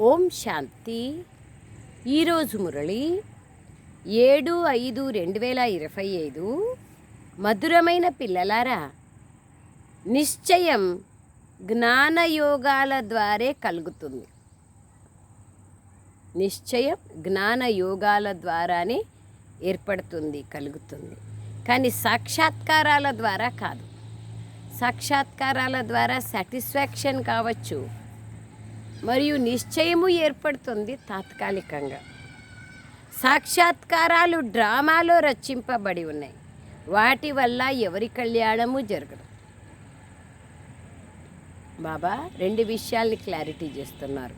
ఓం శాంతి. ఈరోజు మురళి ఏడు ఐదు రెండు వేల ఇరవై ఐదు. మధురమైన పిల్లలారా నిశ్చయం జ్ఞానయోగాల ద్వారే కలుగుతుంది. నిశ్చయం జ్ఞాన యోగాల ద్వారానే ఏర్పడుతుంది కలుగుతుంది. కానీ సాక్షాత్కారాల ద్వారా కాదు. సాక్షాత్కారాల ద్వారా సాటిస్ఫాక్షన్ కావచ్చు. మరియు నిశ్చయము ఏర్పడుతుంది తాత్కాలికంగా. సాక్షాత్కారాలు డ్రామాలో రచింపబడి ఉన్నాయి. వాటి వల్ల ఎవరి కళ్యాణము జరగదు. బాబా రెండు విషయాల్ని క్లారిటీ చేస్తున్నారు.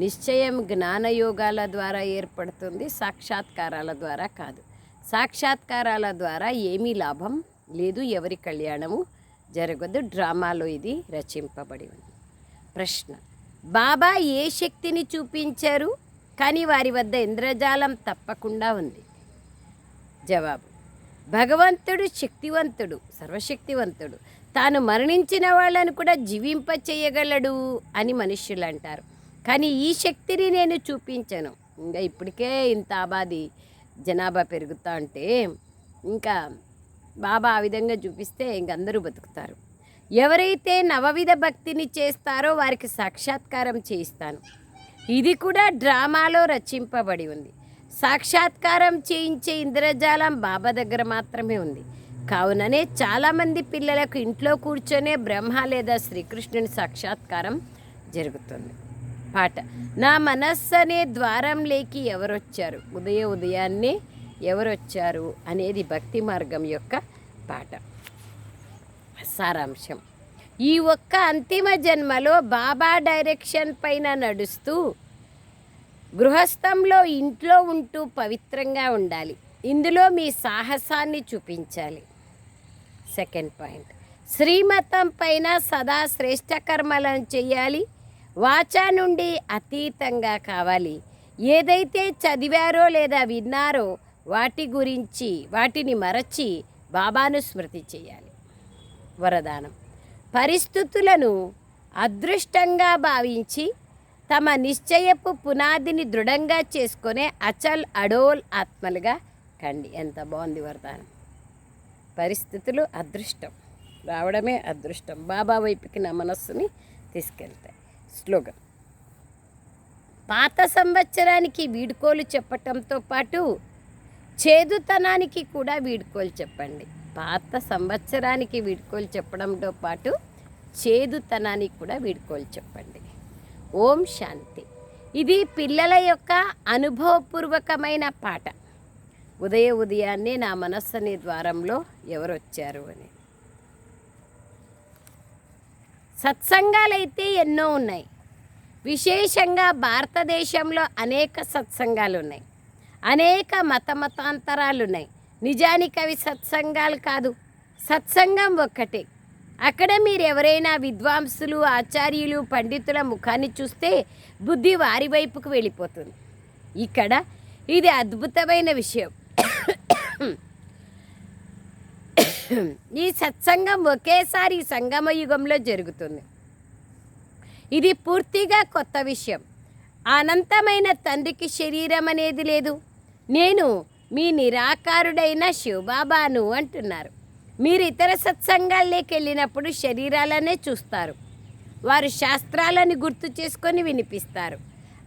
నిశ్చయం జ్ఞానయోగాల ద్వారా ఏర్పడుతుంది సాక్షాత్కారాల ద్వారా కాదు. సాక్షాత్కారాల ద్వారా ఏమీ లాభం లేదు ఎవరి కళ్యాణము జరగదు. డ్రామాలో ఇది రచింపబడి ఉంది. ప్రశ్న బాబా ఏ శక్తిని చూపించారు? కానీ వారి వద్ద ఇంద్రజాలం తప్పకుండా ఉంది. జవాబు భగవంతుడు శక్తివంతుడు సర్వశక్తివంతుడు. తాను మరణించిన వాళ్ళను కూడా జీవింప చేయగలడు అని మనుష్యులు అంటారు. కానీ ఈ శక్తిని నేను చూపించను. ఇంకా ఇప్పటికే ఇంత ఆబాది జనాభా పెరుగుతా ఉంటే ఇంకా బాబా ఆ విధంగా చూపిస్తే ఇంకందరూ బతుకుతారు. ఎవరైతే నవవిధ భక్తిని చేస్తారో వారికి సాక్షాత్కారం చేయిస్తాను. ఇది కూడా డ్రామాలో రచింపబడి ఉంది. సాక్షాత్కారం చేయించే ఇంద్రజాలం బాబా దగ్గర మాత్రమే ఉంది. కావుననే చాలామంది పిల్లలకు ఇంట్లో కూర్చొనే బ్రహ్మ లేదా శ్రీకృష్ణుని సాక్షాత్కారం జరుగుతుంది. పాట నా మనస్సు అనే ద్వారం లేకి ఎవరొచ్చారు? ఉదయ ఉదయాన్నే ఎవరొచ్చారు? అనేది భక్తి మార్గం యొక్క పాట. సారాంశం. ఈ ఒక్క అంతిమ జన్మలో బాబా డైరెక్షన్ పైన నడుస్తూ గృహస్థంలో ఇంట్లో ఉంటూ పవిత్రంగా ఉండాలి. ఇందులో మీ సాహసాన్ని చూపించాలి. Second point. శ్రీమతం పైన సదా శ్రేష్ట కర్మలను చేయాలి. వాచా నుండి అతీతంగా కావాలి. ఏదైతే చదివారో లేదా విన్నారో వాటి గురించి వాటిని మరచి బాబాను స్మృతి చేయాలి. వరదానం. పరిస్థితులను అదృష్టంగా భావించి తమ నిశ్చయపు పునాదిని దృఢంగా చేసుకునే అచల్ అడోల్ ఆత్మలుగా కండి. ఎంత బాగుంది వరదానం. పరిస్థితులు అదృష్టం. రావడమే అదృష్టం. బాబా వైపుకి నా మనస్సుని తీసుకెళ్తాయి. స్లోగన్ పాత సంవత్సరానికి వీడుకోలు చెప్పటంతో పాటు చేదుతనానికి కూడా వీడుకోలు చెప్పండి. పాత సంవత్సరానికి వీడుకోలు చెప్పడంతో పాటు చేదుతనానికి కూడా వీడుకోలు చెప్పండి. ఓం శాంతి. ఇది పిల్లల యొక్క అనుభవపూర్వకమైన పాట. ఉదయ ఉదయాన్నే నా మనస్సు అనే ద్వారంలో ఎవరు వచ్చారు అని. సత్సంగాలైతే ఎన్నో ఉన్నాయి. విశేషంగా భారతదేశంలో అనేక సత్సంగాలు ఉన్నాయి అనేక మత మతాంతరాలు ఉన్నాయి నిజానికి అవి సత్సంగాలు కాదు. సత్సంగం ఒక్కటే. అక్కడ మీరు ఎవరైనా విద్వాంసులు ఆచార్యులు పండితుల ముఖాన్ని చూస్తే బుద్ధి వారి వైపుకు వెళ్ళిపోతుంది. ఇక్కడ ఇది అద్భుతమైన విషయం. ఈ సత్సంగం ఒకేసారి ఈ సంగమ యుగంలో జరుగుతుంది. ఇది పూర్తిగా కొత్త విషయం. అనంతమైన తండ్రికి శరీరం అనేది లేదు. నేను మీ నిరాకారుడైన శివబాబాను అంటున్నారు. మీరు ఇతర సత్సంగాల్లోకి వెళ్ళినప్పుడు శరీరాలనే చూస్తారు. వారు శాస్త్రాలను గుర్తు చేసుకొని వినిపిస్తారు.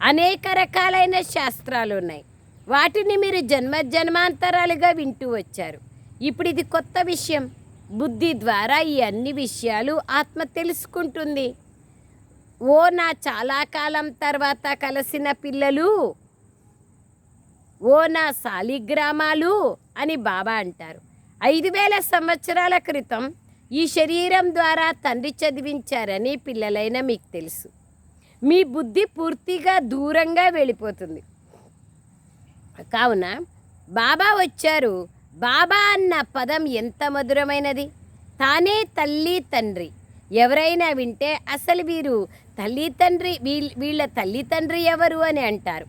అనేక రకాలైన శాస్త్రాలు ఉన్నాయి వాటిని మీరు జన్మ జన్మాంతరాలుగా వింటూ వచ్చారు. ఇప్పుడు ఇది కొత్త విషయం. బుద్ధి ద్వారా ఈ అన్ని విషయాలు ఆత్మ తెలుసుకుంటుంది. ఓ నా చాలా కాలం తర్వాత కలిసిన పిల్లలు ఓ నా సాలిగ్రామాలు అని బాబా అంటారు. ఐదు వేల సంవత్సరాల క్రితం ఈ శరీరం ద్వారా తండ్రి చదివించారని పిల్లలైన మీకు తెలుసు. మీ బుద్ధి పూర్తిగా దూరంగా వెళ్ళిపోతుంది. కావున బాబా వచ్చారు. బాబా అన్న పదం ఎంత మధురమైనది? తానే తల్లి తండ్రి. ఎవరైనా వింటే అసలు వీరు తల్లి తండ్రి వీళ్ళ వీళ్ళ తల్లి తండ్రి ఎవరు అని అంటారు.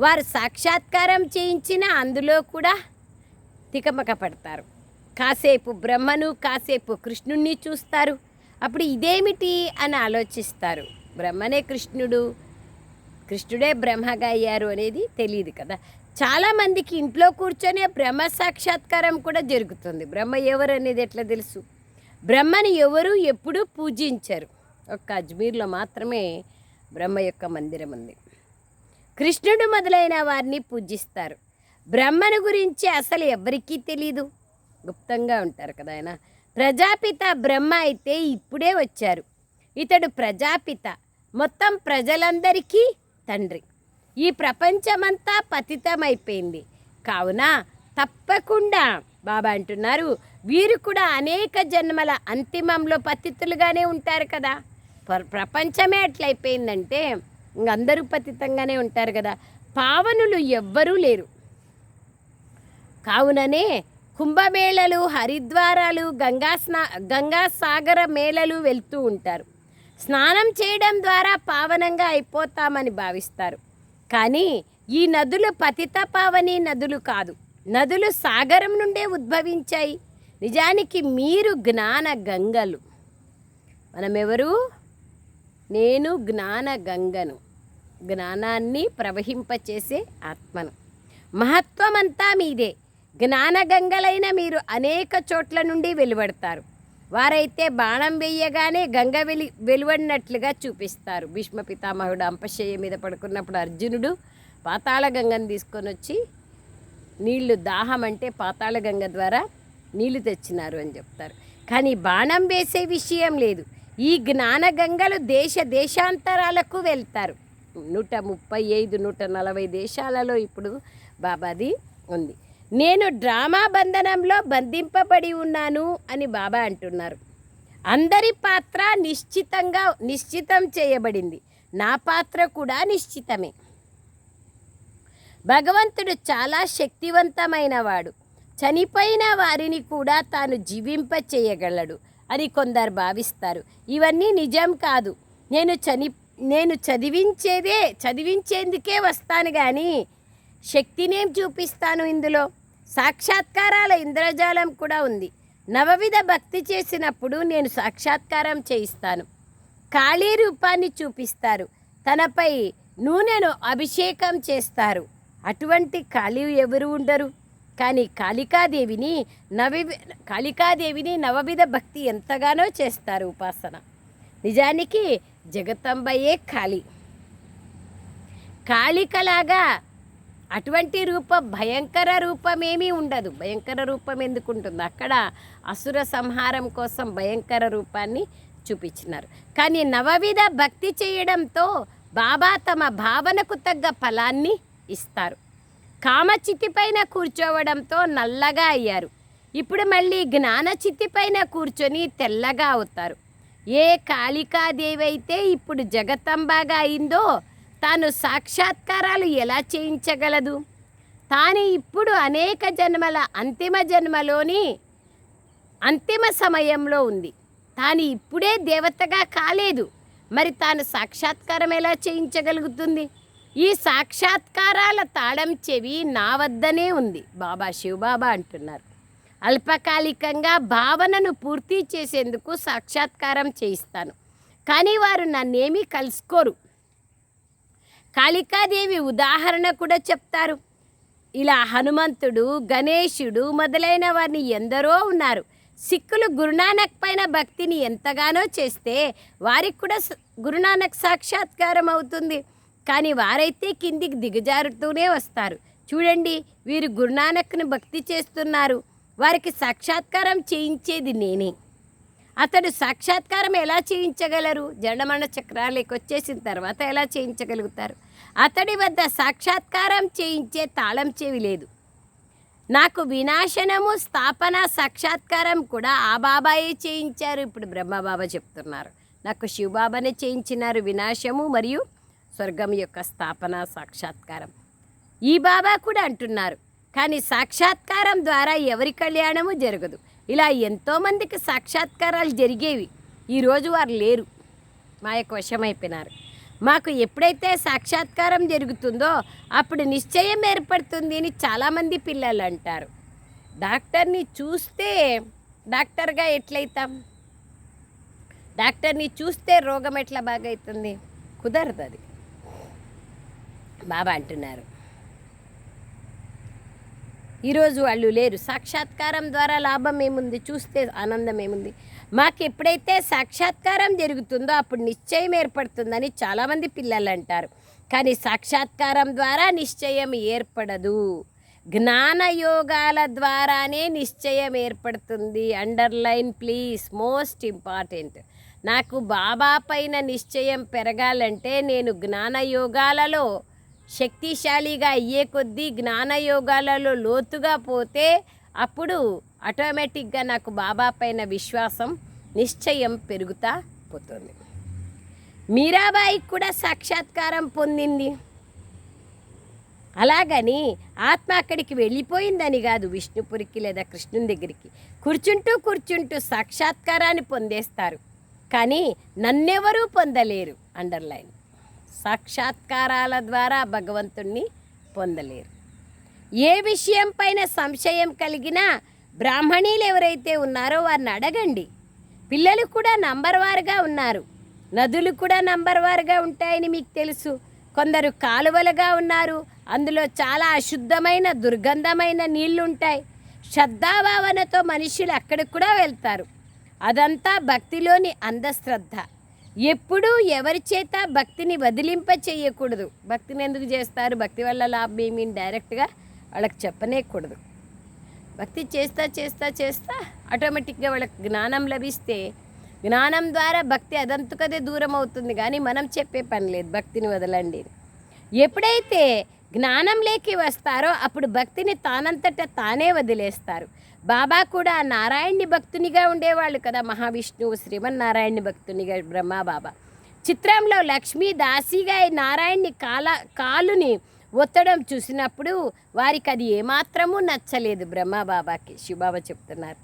వారు సాక్షాత్కారం చేయించిన అందులో కూడా తికమక పడతారు కాసేపు బ్రహ్మను కాసేపు కృష్ణుణ్ణి చూస్తారు. అప్పుడు ఇదేమిటి అని ఆలోచిస్తారు. బ్రహ్మనే కృష్ణుడు కృష్ణుడే బ్రహ్మగా అయ్యారు అనేది తెలియదు కదా. చాలామందికి ఇంట్లో కూర్చొనే బ్రహ్మ సాక్షాత్కారం కూడా జరుగుతుంది. బ్రహ్మ ఎవరు అనేది ఎట్లా తెలుసు? బ్రహ్మని ఎవరు ఎప్పుడూ పూజించరు. ఒక్క అజ్మీర్లో మాత్రమే బ్రహ్మ యొక్క మందిరం ఉంది. కృష్ణుడు మొదలైన వారిని పూజిస్తారు. బ్రహ్మను గురించి అసలు ఎవరికీ తెలీదు. గుప్తంగా ఉంటారు కదా ఆయన. ప్రజాపిత బ్రహ్మ అయితే ఇప్పుడే వచ్చారు. ఇతడు ప్రజాపిత మొత్తం ప్రజలందరికీ తండ్రి. ఈ ప్రపంచమంతా పతితమైపోయింది. కావున తప్పకుండా బాబా అంటున్నారు వీరు కూడా అనేక జన్మల అంతిమంలో పతితులుగానే ఉంటారు కదా. ప్రపంచమే అట్లయిపోయిందంటే అందరూ పతితంగానే ఉంటారు కదా. పావనులు ఎవ్వరూ లేరు. కావుననే కుంభమేళలు హరిద్వారాలు గంగా స్నా గంగా సాగర మేళలు వెళ్తూ ఉంటారు. స్నానం చేయడం ద్వారా పావనంగా అయిపోతామని భావిస్తారు. కానీ ఈ నదులు పతిత పావని నదులు కాదు. నదులు సాగరం నుండే ఉద్భవించాయి. నిజానికి మీరు జ్ఞాన గంగలు. మనమెవరు? నేను జ్ఞాన గంగను. జ్ఞానాన్ని ప్రవహింపచేసే ఆత్మను. మహత్వమంతా మీదే. జ్ఞానగంగలైన మీరు అనేక చోట్ల నుండి వెలువడతారు. వారైతే బాణం వేయగానే గంగ వెలి వెలువడినట్లుగా చూపిస్తారు. భీష్మ పితామహుడు అంపశయ్య మీద పడుకున్నప్పుడు అర్జునుడు పాతాళ గంగను తీసుకొని వచ్చి నీళ్ళు దాహం అంటే పాతాళ గంగ ద్వారా నీళ్ళు తెచ్చినారు అని చెప్తారు. కానీ బాణం వేసే విషయం లేదు. ఈ జ్ఞానగంగలు దేశ దేశాంతరాలకు వెళ్తారు. నూట ముప్పై ఐదు నూట నలభై దేశాలలో ఇప్పుడు బాబాది ఉంది. నేను డ్రామా బంధనంలో బంధింపబడి ఉన్నాను అని బాబా అంటున్నారు. అందరి పాత్ర నిశ్చితంగా నిశ్చితం చేయబడింది. నా పాత్ర కూడా నిశ్చితమే. భగవంతుడు చాలా శక్తివంతమైన వాడు చనిపోయిన వారిని కూడా తాను జీవింప చేయగలడు అని కొందరు భావిస్తారు. ఇవన్నీ నిజం కాదు. నేను చని నేను చదివించేదే చదివించేందుకే వస్తాను కానీ శక్తినేం చూపిస్తాను ఇందులో? సాక్షాత్కారాల ఇంద్రజాలం కూడా ఉంది. నవవిధ భక్తి చేసినప్పుడు నేను సాక్షాత్కారం చేయిస్తాను. కాళీ రూపాన్ని చూపిస్తారు. తనపై నూనెను అభిషేకం చేస్తారు. అటువంటి ఖాళీ ఎవరు ఉండరు. కానీ కాళికాదేవిని నవి కాళికాదేవిని నవవిధ భక్తి ఎంతగానో చేస్తారు ఉపాసన. నిజానికి జగతంబయే కాళి కాళికలాగా అటువంటి రూపం భయంకర రూపమేమీ ఉండదు. భయంకర రూపం ఎందుకు ఉంటుంది అక్కడ అసుర సంహారం కోసం భయంకర రూపాన్ని చూపించినారు. కానీ నవవిధ భక్తి చేయడంతో బాబా తమ భావనకు తగ్గ ఫలాన్ని ఇస్తారు. కామచితి పైన కూర్చోవడంతో నల్లగా అయ్యారు. ఇప్పుడు మళ్ళీ జ్ఞానచితి పైన కూర్చొని తెల్లగా అవుతారు. ఏ కాళికాదేవి అయితే ఇప్పుడు జగతంబాగా అయిందో తాను సాక్షాత్కారాలు ఎలా చేయించగలదు? తాను ఇప్పుడు అనేక జన్మల అంతిమ జన్మలోని అంతిమ సమయంలో ఉంది. తాను ఇప్పుడే దేవతగా కాలేదు. మరి తాను సాక్షాత్కారం ఎలా చేయించగలుగుతుంది? ఈ సాక్షాత్కారాల తాళం చెవి నా వద్దనే ఉంది. బాబా శివబాబా అంటున్నారు. అల్పకాలికంగా భావనను పూర్తి చేసేందుకు సాక్షాత్కారం చేయిస్తాను. కానీ వారు నన్నేమీ కలుసుకోరు. కాళికాదేవి ఉదాహరణ కూడా చెప్తారు. ఇలా హనుమంతుడు గణేశుడు మొదలైన వారిని ఎందరో ఉన్నారు. సిక్కులు గురునానక్ పైన భక్తిని ఎంతగానో చేస్తే వారికి కూడా గురునానక్ సాక్షాత్కారం అవుతుంది. కానీ వారైతే కిందికి దిగజారుతూనే వస్తారు. చూడండి వీరు గురునానక్ను భక్తి చేస్తున్నారు. వారికి సాక్షాత్కారం చేయించేది నేనే. అతడు సాక్షాత్కారం ఎలా చేయించగలరు? జనమరణ చక్రాలకి వచ్చేసిన తర్వాత ఎలా చేయించగలుగుతారు? అతడి వద్ద సాక్షాత్కారం చేయించే తాళం చెవి లేదు. నాకు వినాశనము స్థాపన సాక్షాత్కారం కూడా ఆ బాబాయే చేయించారు. ఇప్పుడు బ్రహ్మబాబా చెప్తున్నారు. నాకు శివబాబానే చేయించినారు వినాశము మరియు స్వర్గం యొక్క స్థాపన సాక్షాత్కారం. ఈ బాబా కూడా అంటున్నారు. కానీ సాక్షాత్కారం ద్వారా ఎవరి కళ్యాణము జరగదు. ఇలా ఎంతోమందికి సాక్షాత్కారాలు జరిగేవి. ఈరోజు వారు లేరు. మా యొక్క వశమైపోయినారు. మాకు ఎప్పుడైతే సాక్షాత్కారం జరుగుతుందో అప్పుడు నిశ్చయం ఏర్పడుతుంది అని చాలామంది పిల్లలు అంటారు. డాక్టర్ని చూస్తే డాక్టర్గా ఎట్లయితాం? డాక్టర్ని చూస్తే రోగం ఎట్లా బాగవుతుంది కుదరదు అది బాబా అంటున్నారు. ఈరోజు వాళ్ళు లేరు. సాక్షాత్కారం ద్వారా లాభం ఏముంది? చూస్తే ఆనందం ఏముంది? మాకు ఎప్పుడైతే సాక్షాత్కారం జరుగుతుందో అప్పుడు నిశ్చయం ఏర్పడుతుందని చాలామంది పిల్లలు అంటారు. కానీ సాక్షాత్కారం ద్వారా నిశ్చయం ఏర్పడదు. జ్ఞాన యోగాల ద్వారానే నిశ్చయం ఏర్పడుతుంది. Underline please most important. నాకు బాబా పైన నిశ్చయం పెరగాలంటే నేను జ్ఞానయోగాలలో శక్తిశాలిగా అయ్యే కొద్దీ జ్ఞానయోగాలలో లోతుగా పోతే అప్పుడు ఆటోమేటిక్గా నాకు బాబా పైన విశ్వాసం నిశ్చయం పెరుగుతా పోతుంది. మీరాబాయి కూడా సాక్షాత్కారం పొందింది. అలాగని ఆత్మ అక్కడికి వెళ్ళిపోయిందని కాదు విష్ణుపురికి లేదా కృష్ణుని దగ్గరికి. కూర్చుంటూ కూర్చుంటూ సాక్షాత్కారాన్ని పొందేస్తారు. కానీ నన్నెవరూ పొందలేరు అండర్లైన్ సాక్షాత్కారాల ద్వారా భగవంతుణ్ణి పొందలేరు. ఏ విషయం పైన సంశయం కలిగినా బ్రాహ్మణీలు ఎవరైతే ఉన్నారో వారిని అడగండి. పిల్లలు కూడా నంబర్ వారుగా ఉన్నారు. నదులు కూడా నంబర్ వారుగా ఉంటాయని మీకు తెలుసు. కొందరు కాలువలుగా ఉన్నారు. అందులో చాలా అశుద్ధమైన దుర్గంధమైన నీళ్ళు ఉంటాయి. శ్రద్ధాభావనతో మనుషులు అక్కడికి కూడా వెళ్తారు. అదంతా భక్తిలోని అంధశ్రద్ధ. ఎప్పుడూ ఎవరి చేత భక్తిని వదిలింప చేయకూడదు. భక్తిని ఎందుకు చేస్తారు? భక్తి వల్ల లాభం ఏమి? డైరెక్ట్గా వాళ్ళకి చెప్పనేకూడదు. భక్తి చేస్తా చేస్తా చేస్తా ఆటోమేటిక్గా వాళ్ళకి జ్ఞానం లభిస్తే జ్ఞానం ద్వారా భక్తి అదంతకదే దూరం అవుతుంది. కానీ మనం చెప్పే పని లేదు. భక్తిని వదలండి. ఎప్పుడైతే జ్ఞానంలోకి వస్తారో అప్పుడు భక్తిని తానంతట తానే వదిలేస్తారు. బాబా కూడా నారాయణ్ణి భక్తునిగా ఉండేవాళ్ళు కదా మహావిష్ణువు శ్రీమన్నారాయణ్ణి భక్తునిగా బ్రహ్మ బాబా. చిత్రంలో లక్ష్మీ దాసిగా ఈ నారాయణ్ణి కాల కాలుని ఒత్తడం చూసినప్పుడు వారికి అది ఏమాత్రమూ నచ్చలేదు బ్రహ్మబాబాకి శివబాబా చెప్తున్నారు.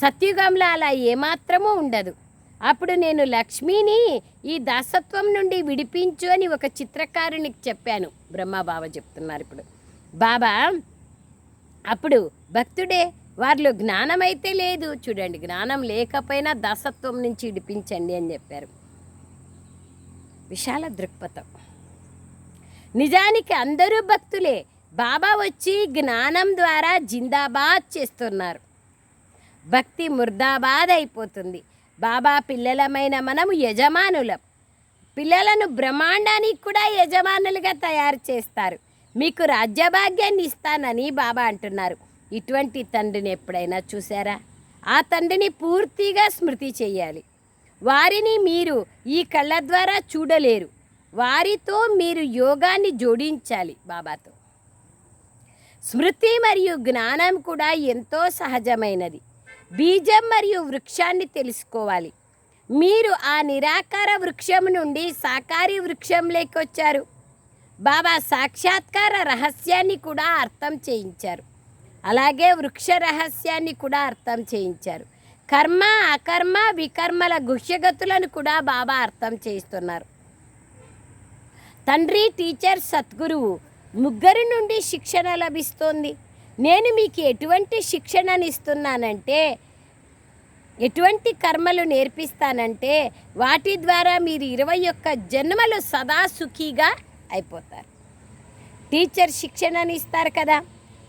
సత్యుగంలో అలా ఏమాత్రమూ ఉండదు. అప్పుడు నేను లక్ష్మిని ఈ దాసత్వం నుండి విడిపించు అని ఒక చిత్రకారునికి చెప్పాను. బ్రహ్మబాబా చెప్తున్నారు ఇప్పుడు. బాబా అప్పుడు భక్తుడే వారిలో జ్ఞానం అయితే లేదు. చూడండి జ్ఞానం లేకపోయినా దాసత్వం నుంచి విడిపించండి అని చెప్పారు. విశాల దృక్పథం. నిజానికి అందరూ భక్తులే. బాబా వచ్చి జ్ఞానం ద్వారా జిందాబాద్ చేస్తున్నారు. భక్తి ముర్దాబాద్ అయిపోతుంది. బాబా పిల్లలమైన మనము యజమానులం. పిల్లలను బ్రహ్మాండానికి కూడా యజమానులుగా తయారు చేస్తారు. మీకు రాజ్యభాగ్యాన్ని ఇస్తానని బాబా అంటున్నారు. ఇటువంటి తండ్రిని ఎప్పుడైనా చూసారా ఆ తండ్రిని పూర్తిగా స్మృతి చేయాలి. వారిని మీరు ఈ కళ్ళ ద్వారా చూడలేరు. వారితో మీరు యోగాన్ని జోడించాలి బాబాతో. స్మృతి మరియు జ్ఞానం కూడా ఎంతో సహజమైనది. బీజం మరియు వృక్షాన్ని తెలుసుకోవాలి. మీరు ఆ నిరాకార వృక్షం నుండి సాకారి వృక్షంలోకి వచ్చారు బాబా సాక్షాత్కార రహస్యాన్ని కూడా అర్థం చేయించారు. అలాగే వృక్ష రహస్యాన్ని కూడా అర్థం చేయించారు. కర్మ అకర్మ వికర్మల గుహ్యగతులను కూడా బాబా అర్థం చేయిస్తున్నారు. తండ్రి టీచర్ సద్గురువు ముగ్గురి నుండి శిక్షణ లభిస్తోంది. నేను మీకు ఎటువంటి శిక్షణను ఇస్తున్నానంటే ఎటువంటి కర్మలు నేర్పిస్తానంటే వాటి ద్వారా మీరు ఇరవై ఒక్క జన్మలు సదా సుఖీగా అయిపోతారు. టీచర్ శిక్షణను ఇస్తారు కదా.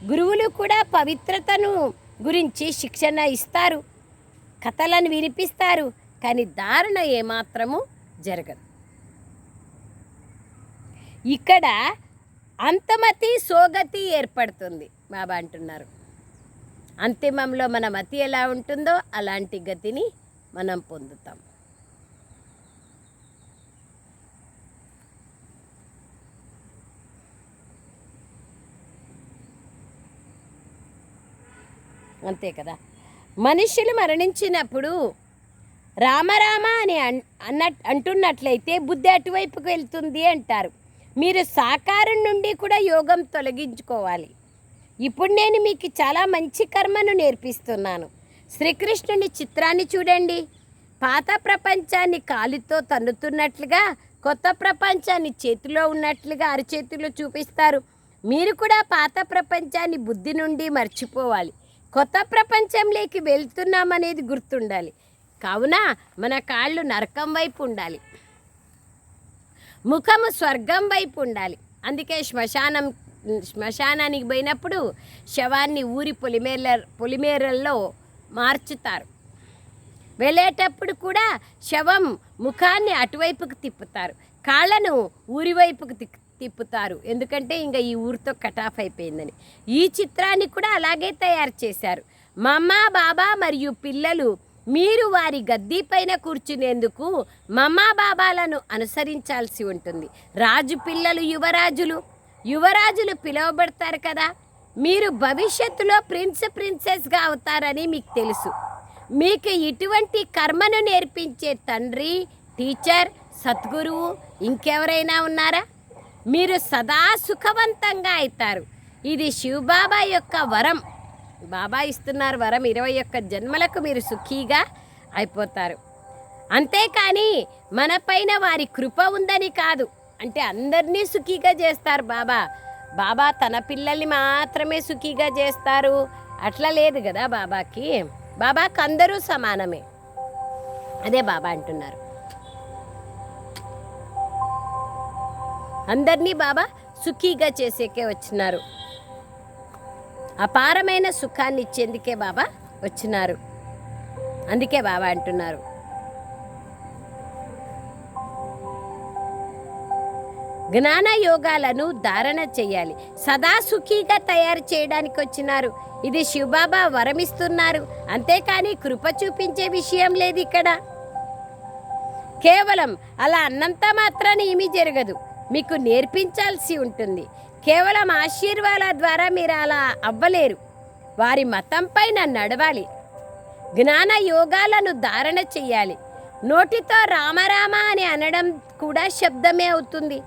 గురువులు కూడా పవిత్రతను గురించి శిక్షణ ఇస్తారు. కథలను వినిపిస్తారు కానీ దారుణ ఏమాత్రము జరగదు. ఇక్కడ అంతమతి సోగతి ఏర్పడుతుంది. బాబా అంటున్నారు. అంతిమంలో మన మతి ఎలా ఉంటుందో అలాంటి గతిని మనం పొందుతాం. అంతే కదా? మనుషులు మరణించినప్పుడు రామరామ అని అన్- అన్న అంటున్నట్లయితే బుద్ధి అటువైపుకు వెళ్తుంది అంటారు. మీరు సాకారం నుండి కూడా యోగం తొలగించుకోవాలి. ఇప్పుడు నేను మీకు చాలా మంచి కర్మను నేర్పిస్తున్నాను. శ్రీకృష్ణుని చిత్రాన్ని చూడండి. పాత ప్రపంచాన్ని కాలితో తన్నుతున్నట్లుగా కొత్త ప్రపంచాన్ని చేతిలో ఉన్నట్లుగా అరచేతిలో చూపిస్తారు. మీరు కూడా పాత ప్రపంచాన్ని బుద్ధి నుండి మర్చిపోవాలి. కొత్త ప్రపంచంలోకి వెళ్తున్నామనేది గుర్తుండాలి. కావున మన కాళ్ళు నరకం వైపు ఉండాలి. ముఖము స్వర్గం వైపు ఉండాలి. అందుకే శ్మశానం శ్మశానానికి పోయినప్పుడు శవాన్ని ఊరి పొలిమేర పొలిమేరల్లో మార్చుతారు. వెళ్ళేటప్పుడు కూడా శవం ముఖాన్ని అటువైపుకు తిప్పుతారు. కాళ్ళను ఊరివైపుకు తి- తిప్పుతారు. ఎందుకంటే ఇంకా ఈ ఊరితో కటాఫ్ అయిపోయిందని. ఈ చిత్రాన్ని కూడా అలాగే తయారు చేశారు. మమ్మ బాబా మరియు పిల్లలు మీరు వారి గద్దీ పైన కూర్చునేందుకు మమ్మ బాబాలను అనుసరించాల్సి ఉంటుంది. రాజు పిల్లలు యువరాజులు. యువరాజులు పిలువబడతారు కదా. మీరు భవిష్యత్తులో ప్రిన్స్ ప్రిన్సెస్గా అవుతారని మీకు తెలుసు. మీకు ఇటువంటి కర్మను నేర్పించే తండ్రి టీచర్ సద్గురువు ఇంకెవరైనా ఉన్నారా? మీరు సదా సుఖవంతంగా అవుతారు. ఇది శివబాబా యొక్క వరం. బాబా ఇస్తున్నారు వరం. ఇరవై ఒక్క జన్మలకు మీరు సుఖీగా అయిపోతారు. అంతేకాని మన పైన వారి కృప ఉందని కాదు. అంటే అందరినీ సుఖీగా చేస్తారు బాబా. బాబా తన పిల్లల్ని మాత్రమే సుఖీగా చేస్తారు. అట్లా లేదు కదా బాబాకి. బాబాకి అందరూ సమానమే. అదే బాబా అంటున్నారు. అందరినీ బాబా సుఖీగా చేసేకే వచ్చినారు. అపారమైన సుఖాన్ని ఇచ్చేందుకే బాబా వచ్చినారు. అందుకే బాబా అంటున్నారు. జ్ఞాన యోగాలను ధారణ చేయాలి. సదా సుఖీగా తయారు చేయడానికి వచ్చినారు. ఇది శివబాబా వరమిస్తున్నారు. అంతేకాని కృప చూపించే విషయం లేదు ఇక్కడ. కేవలం అలా అన్నంత మాత్రాన ఏమీ జరగదు. మీకు నేర్పించాల్సి ఉంటుంది. కేవలం ఆశీర్వాదాల ద్వారా మీరు అలా అవ్వలేరు. వారి మతం పైన నడవాలి. జ్ఞాన యోగాలను ధారణ చెయ్యాలి నోటితో రామరామ అని అనడం కూడా శబ్దమే అవుతుంది.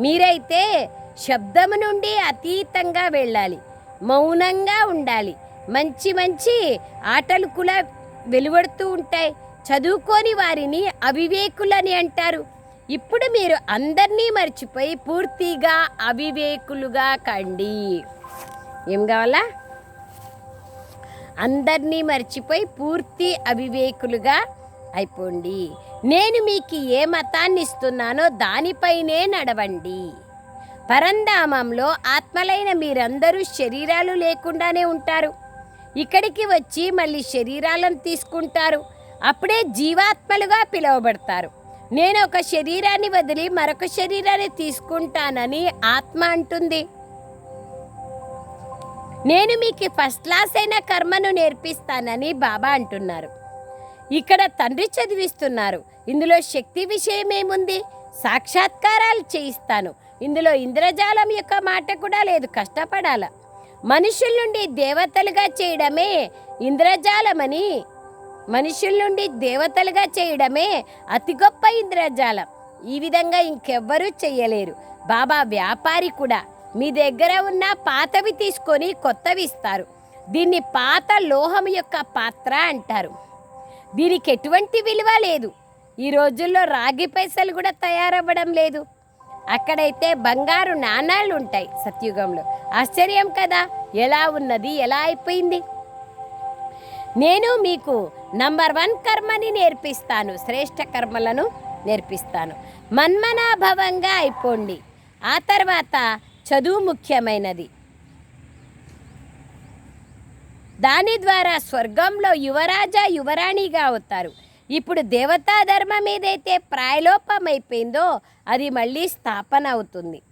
మీరైతే శబ్దము నుండి అతీతంగా వెళ్ళాలి మౌనంగా ఉండాలి. మంచి మంచి ఆటలు కూడా వెలువడుతూ ఉంటాయి. చదువుకోని వారిని అవివేకులని అంటారు. ఇప్పుడు మీరు అందరినీ మర్చిపోయి పూర్తిగా అవివేకులుగా కండి. ఏం కావాలా? అందరినీ మర్చిపోయి పూర్తి అవివేకులుగా అయిపోండి. నేను మీకు ఏ మతాన్ని ఇస్తున్నానో దానిపైనే నడవండి. పరంధామంలో ఆత్మలైన మీరందరూ శరీరాలు లేకుండానే ఉంటారు. ఇక్కడికి వచ్చి మళ్ళీ శరీరాలను తీసుకుంటారు. అప్పుడే జీవాత్మలుగా పిలువబడతారు. నేను ఒక శరీరాన్ని వదిలి మరొక శరీరాన్ని తీసుకుంటానని ఆత్మ అంటుంది. నేను మీకు ఫస్ట్ క్లాస్ అయిన కర్మను నేర్పిస్తానని బాబా అంటున్నారు. ఇక్కడ తండ్రి చదివిస్తున్నారు. ఇందులో శక్తి విషయం ఏముంది? సాక్షాత్కారాలు చేయిస్తాను. ఇందులో ఇంద్రజాలం యొక్క మాట కూడా లేదు కష్టపడాల. మనుషుల నుండి దేవతలుగా చేయడమే ఇంద్రజాలమని. మనుషుల నుండి దేవతలుగా చేయడమే అతి గొప్ప ఇంద్రజాలం. ఈ విధంగా ఇంకెవ్వరూ చెయ్యలేరు బాబా వ్యాపారి కూడా మీ దగ్గర ఉన్న పాతవి తీసుకొని కొత్తవి ఇస్తారు. దీన్ని పాత లోహం యొక్క పాత్ర అంటారు. దీనికి ఎటువంటి విలువ లేదు. ఈ రోజుల్లో రాగి పైసలు కూడా తయారవ్వడం లేదు. అక్కడైతే బంగారు నాణాలు ఉంటాయి సత్యుగంలో. ఆశ్చర్యం కదా ఎలా ఉన్నది ఎలా అయిపోయింది? నేను మీకు నంబర్ వన్ కర్మని నేర్పిస్తాను శ్రేష్ఠ కర్మలను నేర్పిస్తాను. మన్మనాభవంగా అయిపోండి. ఆ తర్వాత చదువు ముఖ్యమైనది. దాని ద్వారా స్వర్గంలో యువరాజా యువరాణిగా అవుతారు. ఇప్పుడు దేవతా ధర్మం ఏదైతే ప్రాయలోపం అయిపోయిందో అది మళ్ళీ స్థాపన అవుతుంది.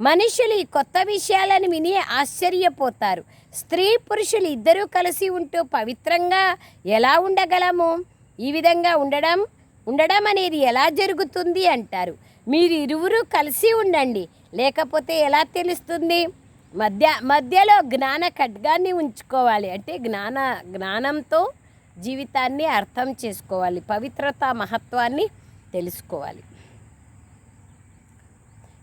మనుషులు ఈ కొత్త విషయాలను విని ఆశ్చర్యపోతారు. స్త్రీ పురుషులు ఇద్దరూ కలిసి ఉంటూ పవిత్రంగా ఎలా ఉండగలము? ఈ విధంగా ఉండడం ఉండడం అనేది ఎలా జరుగుతుంది అంటారు. మీరు ఇరువురు కలిసి ఉండండి. లేకపోతే ఎలా తెలుస్తుంది? మధ్య మధ్యలో జ్ఞాన ఖడ్గాన్ని ఉంచుకోవాలి. అంటే జ్ఞాన జ్ఞానంతో జీవితాన్ని అర్థం చేసుకోవాలి పవిత్రత మహత్వాన్ని తెలుసుకోవాలి.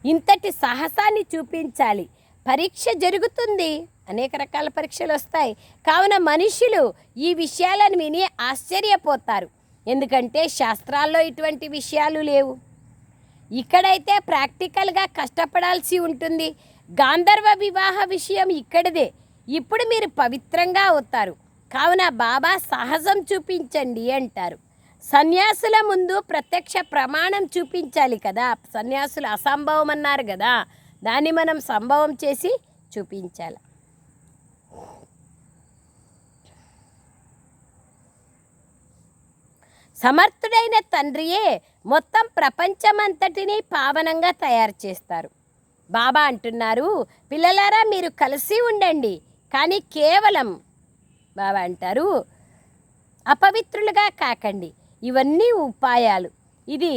ఇంతటి సాహసాన్ని చూపించాలి. పరీక్ష జరుగుతుంది. అనేక రకాల పరీక్షలు వస్తాయి. కావున మనుషులు ఈ విషయాలను విని ఆశ్చర్యపోతారు. ఎందుకంటే శాస్త్రాల్లో ఇటువంటి విషయాలు లేవు. ఇక్కడైతే ప్రాక్టికల్గా కష్టపడాల్సి ఉంటుంది. గాంధర్వ వివాహ విషయం ఇక్కడిదే. ఇప్పుడు మీరు పవిత్రంగా అవుతారు. కావున బాబా సాహసం చూపించండి అంటారు. సన్యాసుల ముందు ప్రత్యక్ష ప్రమాణం చూపించాలి కదా. సన్యాసులు అసంభవం అన్నారు కదా. దాన్ని మనం సంభవం చేసి చూపించాలి. సమర్థుడైన తండ్రియే మొత్తం ప్రపంచమంతటిని పావనంగా తయారు చేస్తారు. బాబా అంటున్నారు పిల్లలారా మీరు కలిసి ఉండండి. కానీ కేవలం బాబా అంటారు. అపవిత్రులుగా కాకండి. ఇవన్నీ ఉపాయాలు. ఇది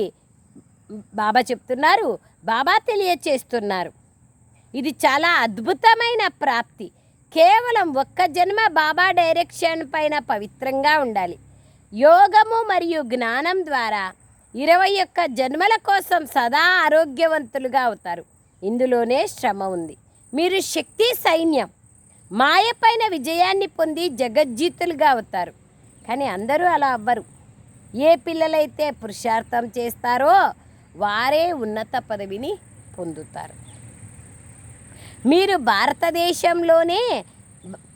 బాబా చెప్తున్నారు. బాబా తెలియచేస్తున్నారు. ఇది చాలా అద్భుతమైన ప్రాప్తి. కేవలం ఒక్క జన్మ బాబా డైరెక్షన్ పైన పవిత్రంగా ఉండాలి. యోగము మరియు జ్ఞానం ద్వారా ఇరవై ఒక్క జన్మల కోసం సదా ఆరోగ్యవంతులుగా అవుతారు. ఇందులోనే శ్రమ ఉంది. మీరు శక్తి సైన్యం మాయపైన విజయాన్ని పొంది జగజ్జీతులుగా అవుతారు. కానీ అందరూ అలా అవ్వరు. ఏ పిల్లలైతే పురుషార్థం చేస్తారో వారే ఉన్నత పదవిని పొందుతారు. మీరు భారతదేశంలోనే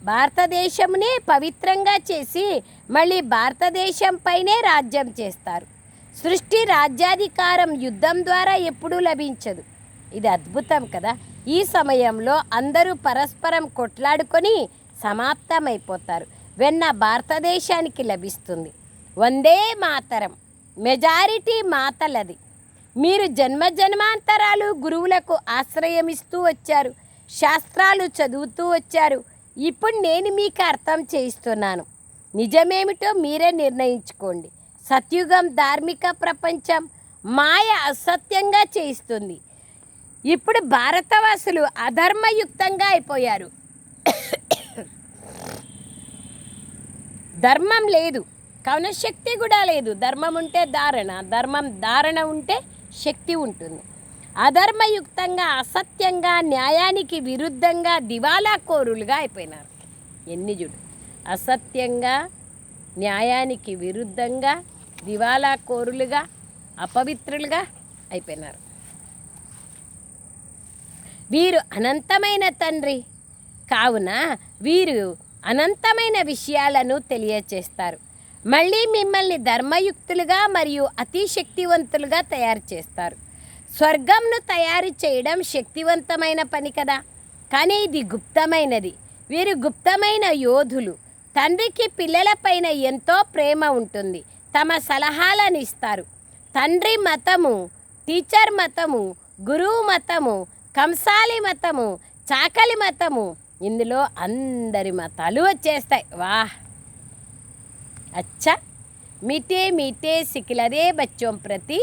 భారతదేశంనే పవిత్రంగా చేసి మళ్ళీ భారతదేశంపైనే రాజ్యం చేస్తారు. సృష్టి రాజ్యాధికారం యుద్ధం ద్వారా ఎప్పుడూ లభించదు. ఇది అద్భుతం కదా. ఈ సమయంలో అందరూ పరస్పరం కొట్లాడుకొని సమాప్తమైపోతారు. వెన్న భారతదేశానికి లభిస్తుంది. వందే మాతరం. మెజారిటీ మాతలది. మీరు జన్మ జన్మాంతరాలు గురువులకు ఆశ్రయం ఇస్తూ వచ్చారు. శాస్త్రాలు చదువుతూ వచ్చారు. ఇప్పుడు నేను మీకు అర్థం చేయిస్తున్నాను. నిజమేమిటో మీరే నిర్ణయించుకోండి. సత్యుగం ధార్మిక ప్రపంచం మాయ అసత్యంగా చేయిస్తుంది. ఇప్పుడు భారతవాసులు అధర్మయుక్తంగా అయిపోయారు. ధర్మం లేదు కావున శక్తి కూడా లేదు. ధర్మం ఉంటే ధారణ ధర్మం ధారణ ఉంటే శక్తి ఉంటుంది. అధర్మయుక్తంగా అసత్యంగా న్యాయానికి విరుద్ధంగా దివాలా కోరులుగా అయిపోయినారు. ఎన్ని చూడు. అసత్యంగా న్యాయానికి విరుద్ధంగా దివాలా కోరులుగా అపవిత్రులుగా అయిపోయినారు. వీరు అనంతమైన తండ్రి. కావున వీరు అనంతమైన విషయాలను తెలియచేస్తారు. మళ్ళీ మిమ్మల్ని ధర్మయుక్తులుగా మరియు అతి శక్తివంతులుగా తయారు చేస్తారు. స్వర్గంను తయారు చేయడం శక్తివంతమైన పని కదా. కానీ ఇది గుప్తమైనది. వీరు గుప్తమైన యోధులు. తండ్రికి పిల్లలపైన ఎంతో ప్రేమ ఉంటుంది. తమ సలహాలను ఇస్తారు. తండ్రి మతము టీచర్ మతము గురువు మతము కంసాలి మతము చాకలి మతము ఇందులో అందరి మతాలు వచ్చేస్తాయి వాహ్ अच्छा मीठे मीठे सिखलरे बच्चों प्रति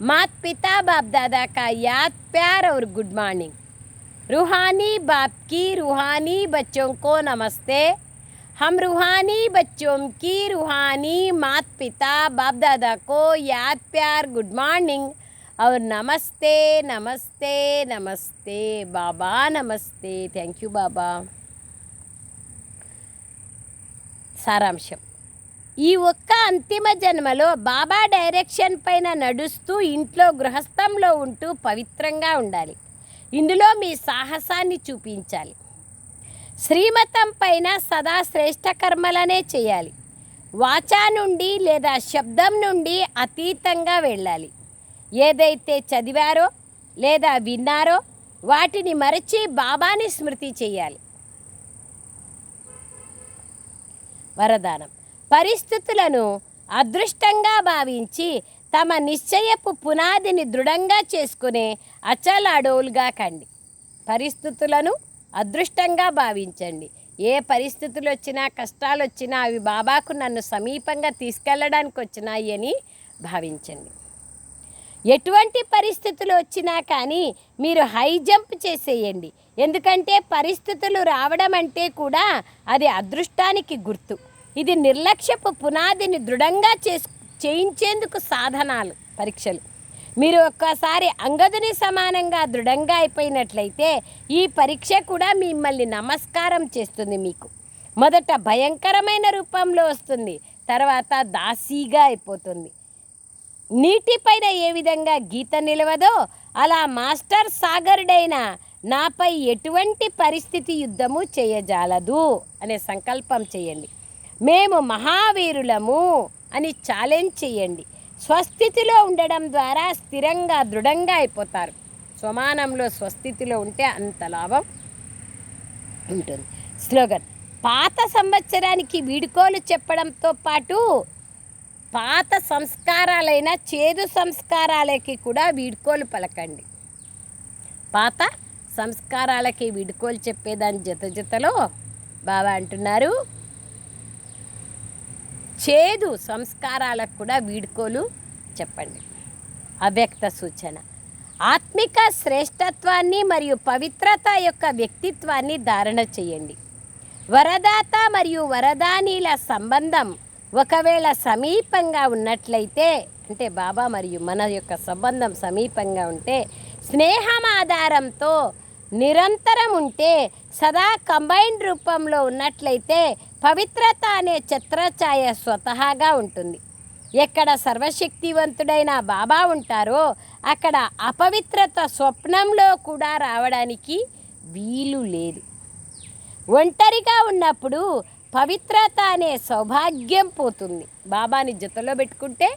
मात पिता बाप दादा का याद प्यार और गुड मॉर्निंग रूहानी बाप की रूहानी बच्चों को नमस्ते हम रूहानी बच्चों की रूहानी मात पिता बाप दादा को याद प्यार गुड मॉर्निंग और नमस्ते नमस्ते नमस्ते बाबा नमस्ते थैंक यू बाबा సారాంశం ఈ ఒక్క అంతిమ జన్మలో బాబా డైరెక్షన్ పైన నడుస్తూ ఇంట్లో గృహస్థంలో ఉంటూ పవిత్రంగా ఉండాలి ఇందులో మీ సాహసాన్ని చూపించాలి శ్రీమతం పైన సదా శ్రేష్ట కర్మలనే చేయాలి వాచా నుండి లేదా శబ్దం నుండి అతీతంగా వెళ్ళాలి ఏదైతే చదివారో లేదా విన్నారో వాటిని మరచి బాబాని స్మృతి చేయాలి. వరదానం. పరిస్థితులను అదృష్టంగా భావించి తమ నిశ్చయపు పునాదిని దృఢంగా చేసుకునే అచల అడవులుగా కండి. పరిస్థితులను అదృష్టంగా భావించండి. ఏ పరిస్థితులు వచ్చినా కష్టాలు వచ్చినా అవి బాబాకు నన్ను సమీపంగా తీసుకెళ్ళడానికి వచ్చినాయి అని భావించండి. ఎటువంటి పరిస్థితులు వచ్చినా కానీ మీరు హై జంప్ చేసేయండి. ఎందుకంటే పరిస్థితులు రావడం అంటే కూడా అది అదృష్టానికి గుర్తు. ఇది నిర్లక్ష్యపు పునాదిని దృఢంగా చేసు చేయించేందుకు సాధనాలు పరీక్షలు. మీరు ఒక్కసారి అంగదుని సమానంగా దృఢంగా అయిపోయినట్లయితే ఈ పరీక్ష కూడా మిమ్మల్ని నమస్కారం చేస్తుంది మీకు. మొదట భయంకరమైన రూపంలో వస్తుంది. తర్వాత దాసీగా అయిపోతుంది. నీటిపైన ఏ విధంగా గీత నిలవదో అలా మాస్టర్ సాగరుడైన నాపై ఎటువంటి పరిస్థితి యుద్ధము చేయజాలదు అనే సంకల్పం చేయండి. మేము మహావీరులము అని ఛాలెంజ్ చేయండి. స్వస్థితిలో ఉండడం ద్వారా స్థిరంగా దృఢంగా అయిపోతారు. స్వమానంలో స్వస్థితిలో ఉంటే అంత లాభం ఉంటుంది. స్లోగన్ పాత సంవత్సరానికి వీడుకోలు చెప్పడంతో పాటు పాత సంస్కారాలైన చేదు సంస్కారాలకి కూడా వీడ్కోలు పలకండి. పాత సంస్కారాలకి వీడ్కోలు చెప్పేదాని జత జతలో బాబా అంటున్నారు. చేదు సంస్కారాలకు కూడా వీడుకోలు చెప్పండి. అవ్యక్త సూచన. ఆత్మిక శ్రేష్టత్వాన్ని మరియు పవిత్రత యొక్క వ్యక్తిత్వాన్ని ధారణ చేయండి. వరదాత మరియు వరదానీల సంబంధం ఒకవేళ సమీపంగా ఉన్నట్లయితే అంటే బాబా మరియు మన యొక్క సంబంధం సమీపంగా ఉంటే స్నేహం ఆధారంతో నిరంతరం ఉంటే సదా కంబైన్డ్ రూపంలో ఉన్నట్లయితే పవిత్రత అనే చిత్రఛాయ స్వతహాగా ఉంటుంది. ఎక్కడ సర్వశక్తివంతుడైన బాబా ఉంటారో అక్కడ అపవిత్రత స్వప్నంలో కూడా రావడానికి వీలు లేదు. ఒంటరిగా ఉన్నప్పుడు పవిత్రత అనే సౌభాగ్యం పోతుంది. బాబాని జతలో పెట్టుకుంటే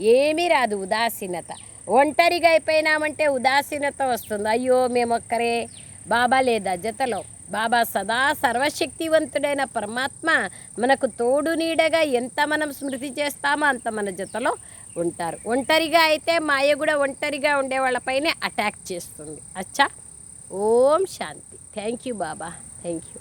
ఏమీ రాదు ఉదాసీనత. ఒంటరిగా అయిపోయినామంటే ఉదాసీనత వస్తుంది. అయ్యో మేమొక్కరే. బాబా లేదా జతలో. బాబా సదా సర్వశక్తివంతుడైన పరమాత్మ మనకు తోడు నీడగా ఎంత మనం స్మృతి చేస్తామో అంత మన జతలో ఉంటారు. ఒంటరిగా అయితే మాయ కూడా ఒంటరిగా ఉండే వాళ్ళపైనే అటాక్ చేస్తుంది. అచ్చా. ఓం శాంతి. Thank you Baba. Thank you.